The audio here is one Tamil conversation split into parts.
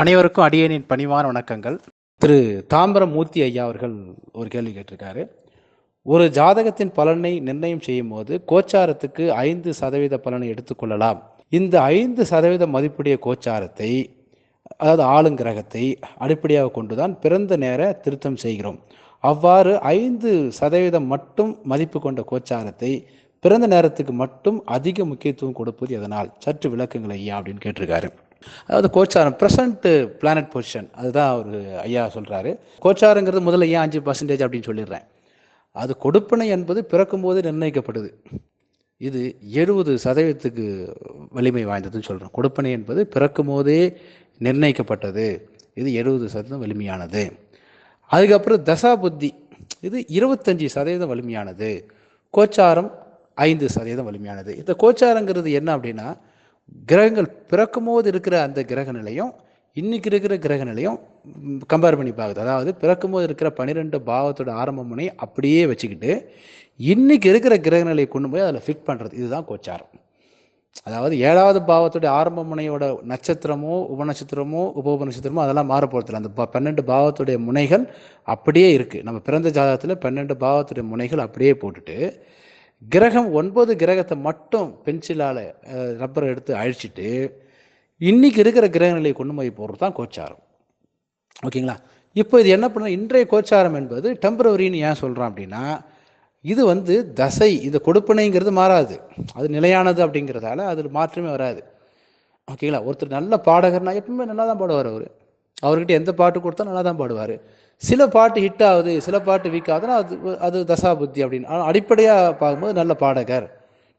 அனைவருக்கும் அடியனின் பணிவான வணக்கங்கள். திரு தாம்பரம் மூர்த்தி ஐயா அவர்கள் ஒரு கேள்வி கேட்டிருக்காரு. ஒரு ஜாதகத்தின் பலனை நிர்ணயம் செய்யும் போது கோச்சாரத்துக்கு ஐந்து சதவீத பலனை எடுத்துக்கொள்ளலாம் இந்த ஐந்து சதவீத மதிப்புடைய கோச்சாரத்தை அதாவது ஆளுங்கிரகத்தை அடிப்படையாக கொண்டுதான் பிறந்த நேர திருத்தம் செய்கிறோம். அவ்வாறு ஐந்து சதவீதம் மட்டும் மதிப்பு கொண்ட கோச்சாரத்தை பிறந்த நேரத்துக்கு மட்டும் அதிக முக்கியத்துவம் கொடுப்பது எதனால்? சற்று விளக்குங்கள் ஐயா அப்படின்னு கேட்டிருக்காரு. அதாவது கோச்சாரம் ப்ரெசன்ட் பிளானட் பொசிஷன் அதுதான் அவர் ஐயா சொல்கிறாரு கோச்சாரங்கிறது முதல்ல ஏன் அஞ்சு பர்சன்டேஜ் அப்படின்னு சொல்லிடுறேன். அது கொடுப்பனை என்பது பிறக்கும்போது நிர்ணயிக்கப்படுது. இது எழுபது சதவீதத்துக்கு வலிமை வாய்ந்ததுன்னு சொல்கிறோம் கொடுப்பனை என்பது பிறக்கும் போதே நிர்ணயிக்கப்பட்டது. இது எழுபது சதவீதம் வலிமையானது. அதுக்கப்புறம் தசா புத்தி. இது இருபத்தஞ்சி சதவீதம் வலிமையானது. கோச்சாரம் ஐந்து சதவீதம் வலிமையானது. இந்த கோச்சாரங்கிறது என்ன அப்படின்னா கிரகங்கள் பிறக்கும் போது இருக்கிற அந்த கிரக நிலையும் இன்னைக்கு இருக்கிற கிரக நிலையும் கம்பேர் பண்ணி பார்க்குது. அதாவது பிறக்கும் போது இருக்கிற பன்னிரெண்டு பாவத்தோட ஆரம்ப முனை அப்படியே வச்சுக்கிட்டு இன்னைக்கு இருக்கிற கிரக நிலையை கொண்டு போய் அதில் ஃபிட் பண்ணுறது இதுதான் கோச்சாரம். அதாவது ஏழாவது பாவத்துடைய ஆரம்ப முனையோட நட்சத்திரமோ உபநட்சத்திரமோ உப உபநட்சத்திரமோ அதெல்லாம் மாற அந்த ப- பன்னெண்டு பாவத்துடைய முனைகள் அப்படியே இருக்குது நம்ம பிறந்த ஜாதகத்தில் பன்னெண்டு பாவத்துடைய முனைகள் அப்படியே போட்டுட்டு கிரகம் ஒன்பது கிரகத்தை மட்டும் பென்சிலால் ரப்பரை எடுத்து அழிச்சிட்டு இன்னைக்கு இருக்கிற கிரக நிலையை கொண்டு போய் போடுறது தான் கோச்சாரம். ஓகேங்களா? இப்போ இது என்ன பண்ண இன்றைய கோச்சாரம் என்பது டெம்பரவரின்னு ஏன் சொல்கிறோம் அப்படின்னா இது வந்து தசை இது கொடுப்பனைங்கிறது மாறாது. அது நிலையானது அப்படிங்கிறதால அதில் மாற்றமே வராது. ஓகேங்களா? ஒருத்தர் நல்ல பாடகர்னா எப்பவுமே நல்லா தான் பாடுவார் அவர். அவர்கிட்ட எந்த பாட்டு கொடுத்தா நல்லா தான் பாடுவார். சில பாட்டு ஹிட் ஆகுது சில பாட்டு வீக் ஆகுதுன்னா அது அது தசா புத்தி அப்படின்னு. ஆனால் அடிப்படையாக பார்க்கும்போது நல்ல பாடகர்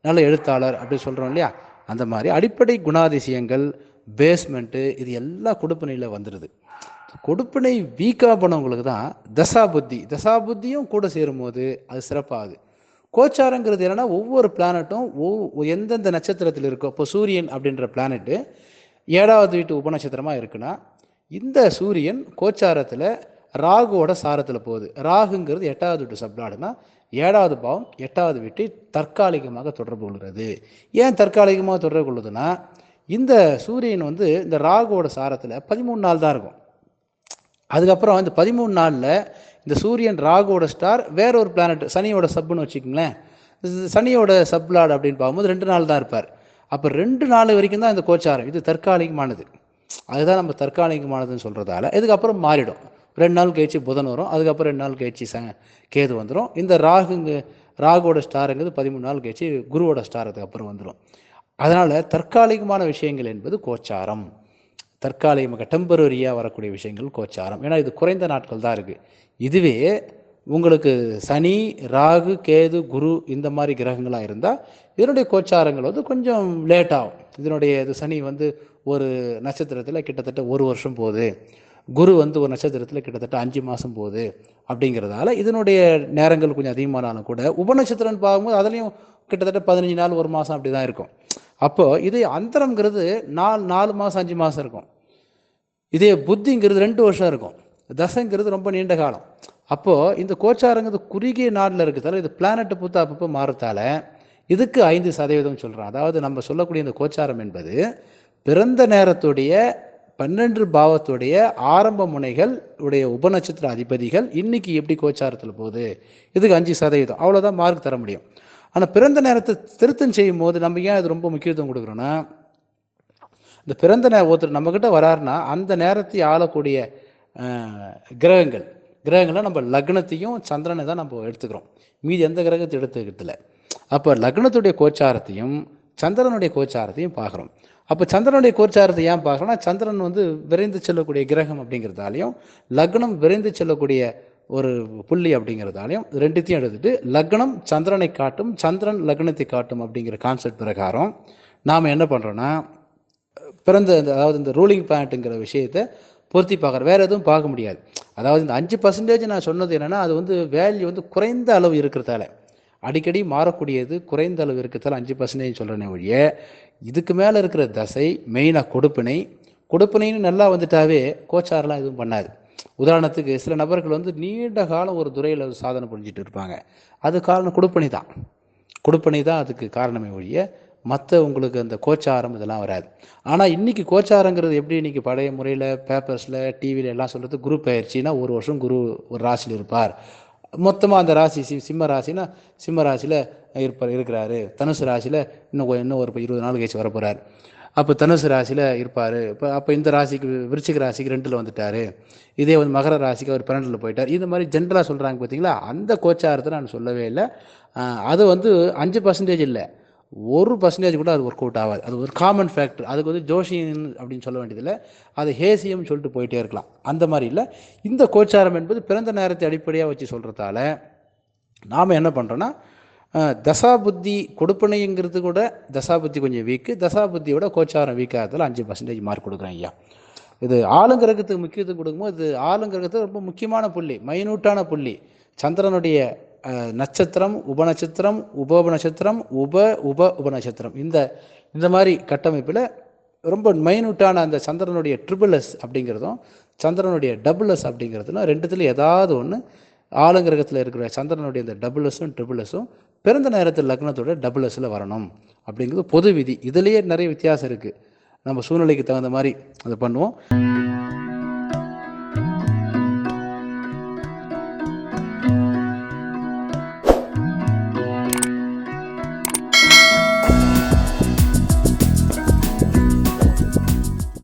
நல்ல எழுத்தாளர் அப்படின்னு சொல்கிறோம் இல்லையா? அந்த மாதிரி அடிப்படை குணாதிசயங்கள் பேஸ்மெண்ட்டு இது எல்லாம் கொடுப்பனையில் வந்துடுது கொடுப்பினை வீக்காக பண்ணவங்களுக்கு தான் தசா புத்தி தசா புத்தியும் கூட சேரும்போது அது சிறப்பாகுது. கோச்சாரங்கிறது என்னென்னா ஒவ்வொரு பிளானட்டும் ஒவ் எந்தெந்த நட்சத்திரத்தில் இருக்கோ இப்போ சூரியன் அப்படின்ற பிளானெட்டு ஏழாவது வீட்டு உபநட்சத்திரமாக இருக்குன்னா இந்த சூரியன் கோச்சாரத்தில் ராகுவோட சாரத்தில் போகுது. ராகுங்கிறது எட்டாவது வீட்டு சப்ளாடுனா ஏழாவது பாவம் எட்டாவது வீட்டை தற்காலிகமாக தொடர்பு கொள்கிறது. ஏன் தற்காலிகமாக தொடர்பு கொள்ளுதுன்னா இந்த சூரியன் வந்து இந்த ராகுவோட சாரத்தில் பதிமூணு நாள் தான் இருக்கும். அதுக்கப்புறம் இந்த பதிமூணு நாளில் இந்த சூரியன் ராகுவோட ஸ்டார் வேற ஒரு பிளானட் சனியோட சப்புன்னு வச்சுக்கோங்களேன். சனியோட சப்லாட் அப்படின்னு பார்க்கும்போது ரெண்டு நாள் தான் இருப்பார். அப்போ ரெண்டு நாள் வரைக்கும் தான் இந்த கோச்சாரம். இது தற்காலிகமானது. அதுதான் நம்ம தற்காலிகமானதுன்னு சொல்கிறதால இதுக்கப்புறம் மாறிடும். ரெண்டு நாள் கழிச்சு புதன் வரும் அதுக்கப்புறம் ரெண்டு நாள் கழிச்சு ச கேது வந்துடும் இந்த ராகுங்க ராகுவோட ஸ்டாருங்கிறது பதிமூணு நாள் கழிச்சு குருவோட ஸ்டார் அதுக்கப்புறம் வந்துடும் அதனால் தற்காலிகமான விஷயங்கள் என்பது கோச்சாரம். தற்காலிகமாக டெம்பரரியாக வரக்கூடிய விஷயங்கள் கோச்சாரம். ஏன்னா இது குறைந்த நாட்கள் தான் இருக்குது இதுவே உங்களுக்கு சனி ராகு கேது குரு இந்த மாதிரி கிரகங்களாக இருந்தால் இதனுடைய கோச்சாரங்கள் வந்து கொஞ்சம் லேட் ஆகும். இதனுடைய இது சனி வந்து ஒரு நட்சத்திரத்தில் கிட்டத்தட்ட ஒரு வருஷம் போகுது. குரு வந்து ஒரு நட்சத்திரத்தில் கிட்டத்தட்ட அஞ்சு மாதம் போகுது அப்படிங்கிறதால இதனுடைய நேரங்கள் கொஞ்சம் அதிகமானாலும் கூட உபநட்சத்திரம்னு பார்க்கும்போது அதுலேயும் கிட்டத்தட்ட பதினஞ்சு நாள் ஒரு மாதம் அப்படி தான் இருக்கும். அப்போது இது அந்தரங்கிறது நாலு நாலு மாதம் அஞ்சு மாதம் இருக்கும். இதே புத்திங்கிறது ரெண்டு வருஷம் இருக்கும். தசைங்கிறது ரொம்ப நீண்ட காலம். அப்போது இந்த கோச்சாரங்கிறது குறுகிய நாளில் இருக்கிறதால இது பிளானட்டை பொறுத்து அப்பப்போ மாறத்தால இதுக்கு ஐந்து சதவீதம் சொல்கிறோம் அதாவது நம்ம சொல்லக்கூடிய இந்த கோச்சாரம் என்பது பிறந்த நேரத்துடைய பன்னெண்டு பாவத்துடைய ஆரம்ப முனைகள் உடைய உபநட்சத்திர அதிபதிகள் இன்னைக்கு எப்படி கோச்சாரத்தில் போகுது? இதுக்கு அஞ்சு சதவீதம். அவ்வளோதான் மார்க் தர முடியும். ஆனால் பிறந்த நேரத்தை திருத்தம் செய்யும் போது நம்ம ஏன் இது ரொம்ப முக்கியத்துவம் கொடுக்குறோன்னா இந்த பிறந்த நேரம் ஒருத்தர் நம்மக்கிட்ட வராருன்னா அந்த நேரத்தை ஆளக்கூடிய கிரகங்கள் கிரகங்களை நம்ம லக்னத்தையும் சந்திரனை தான் நம்ம எடுத்துக்கிறோம். மீதி எந்த கிரகத்தை எடுத்துக்கிறதுல அப்போ லக்னத்துடைய கோச்சாரத்தையும் சந்திரனுடைய கோச்சாரத்தையும் பார்க்குறோம். அப்போ சந்திரனுடைய கோச்சாரத்தை ஏன் பார்க்கணும்னா சந்திரன் வந்து விரைந்து செல்லக்கூடிய கிரகம் அப்படிங்கிறதாலையும் லக்னம் விரைந்து செல்லக்கூடிய ஒரு புள்ளி அப்படிங்கிறதாலையும் ரெண்டுத்தையும் எடுத்துட்டு லக்னம் சந்திரனை காட்டும் சந்திரன் லக்னத்தை காட்டும் அப்படிங்கிற கான்செப்ட் பிரகாரம் நாம் என்ன பண்ணுறோன்னா பிறந்த இந்த அதாவது இந்த ரூலிங் பிளானட்டுங்கிற விஷயத்தை பொருத்தி பார்க்குறோம் வேறு எதுவும் பார்க்க முடியாது. அதாவது இந்த அஞ்சு பர்சன்டேஜ் நான் சொன்னது என்னென்னா அது வந்து வேல்யூ வந்து குறைந்த அளவு இருக்கிறதால அடிக்கடி மாறக்கூடியது குறைந்த அளவு இருக்கிறதால அஞ்சு பர்சன்டேஜ் சொல்கிறேனே ஒழிய இதுக்கு மேலே இருக்கிற தசை மெயினாக கொடுப்பினை. கொடுப்பினைன்னு நல்லா வந்துட்டாவே கோச்சாரெலாம் எதுவும் பண்ணாது. உதாரணத்துக்கு சில நபர்கள் வந்து நீண்ட காலம் ஒரு துறையில் சாதனை புரிஞ்சிட்டு இருப்பாங்க. அது காரணம் கொடுப்பினை தான். கொடுப்பனை தான் அதுக்கு காரணமே ஒழிய மற்ற உங்களுக்கு அந்த கோச்சாரம் இதெல்லாம் வராது. ஆனால் இன்னைக்கு கோச்சாரங்கிறது எப்படி இன்னைக்கு பழைய முறையில் பேப்பர்ஸில் டிவியில் எல்லாம் சொல்கிறது குரு பயிற்சினா ஒரு வருஷம் குரு ஒரு ராசியில் இருப்பார். மொத்தமாக அந்த ராசி சி சிம்ம ராசினா சிம்ம ராசியில் இருப்பார் இருக்கிறாரு. தனுசு ராசியில் இன்னும் இன்னும் ஒரு இருபது நாள் கழிச்சு வரப்போகிறார் அப்போ தனுசு ராசியில் இருப்பார். இப்போ அப்போ இந்த ராசிக்கு விருச்சிக ராசிக்கு ரெண்டில் வந்துட்டார். இதே வந்து மகர ராசிக்கு அவர் பன்னெண்டில் போயிட்டார். இந்த மாதிரி ஜென்ரலாக சொல்கிறாங்க பார்த்தீங்களா அந்த கோச்சாரத்தை நான் சொல்லவே இல்லை. அது வந்து அஞ்சு பர்சன்டேஜ் இல்லை. ஒரு பர்சன்டேஜ் கூட அது ஒர்க் அவுட் ஆகாது. அது ஒரு காமன் ஃபேக்டர் அதுக்கு வந்து ஜோஷியன் அப்படின்னு சொல்ல வேண்டியதில்லை. அது ஹேசியம் சொல்லிட்டு போயிட்டே இருக்கலாம். அந்த மாதிரி இல்லை. இந்த கோச்சாரம் என்பது பிறந்த நேரத்தை அடிப்படையாக வச்சு சொல்கிறதால நாம் என்ன பண்ணுறோன்னா தசாபுத்தி கொடுப்பனைங்கிறது கூட தசாபுத்தி கொஞ்சம் வீக்கு. தசாபுத்தியோட கோச்சாரம் வீக்காகிறதுல அஞ்சு பர்சன்டேஜ் மார்க் கொடுக்குறேன் ஐயா. இது ஆளுங்கிரகத்துக்கு முக்கியத்துவம் கொடுக்கும்போது இது ஆளுங்கிரகத்துக்கு ரொம்ப முக்கியமான புள்ளி மைனூட்டான புள்ளி. சந்திரனுடைய நட்சத்திரம் உபநட்சத்திரம் உப நட்சத்திரம் உப உப உபநட்சத்திரம். இந்த இந்த மாதிரி கட்டமைப்பில் ரொம்ப மைனூட்டான அந்த சந்திரனுடைய ட்ரிபிள் எஸ் அப்படிங்கிறதும் சந்திரனுடைய டபுள் எஸ் அப்படிங்கிறதுனா ரெண்டுத்துல ஏதாவது ஒன்று ஆளுங்கிரகத்தில் இருக்கிற சந்திரனுடைய இந்த டபுள் எஸ்ஸும் ட்ரிபிள் பிறந்த நேரத்தில் லக்னத்தோட டபுள் எஸ்ஸில் வரணும். அப்படிங்கிறது பொது விதி. இதுலேயே நிறைய வித்தியாசம் இருக்குது நம்ம சூழ்நிலைக்கு தகுந்த மாதிரி அதை பண்ணுவோம்.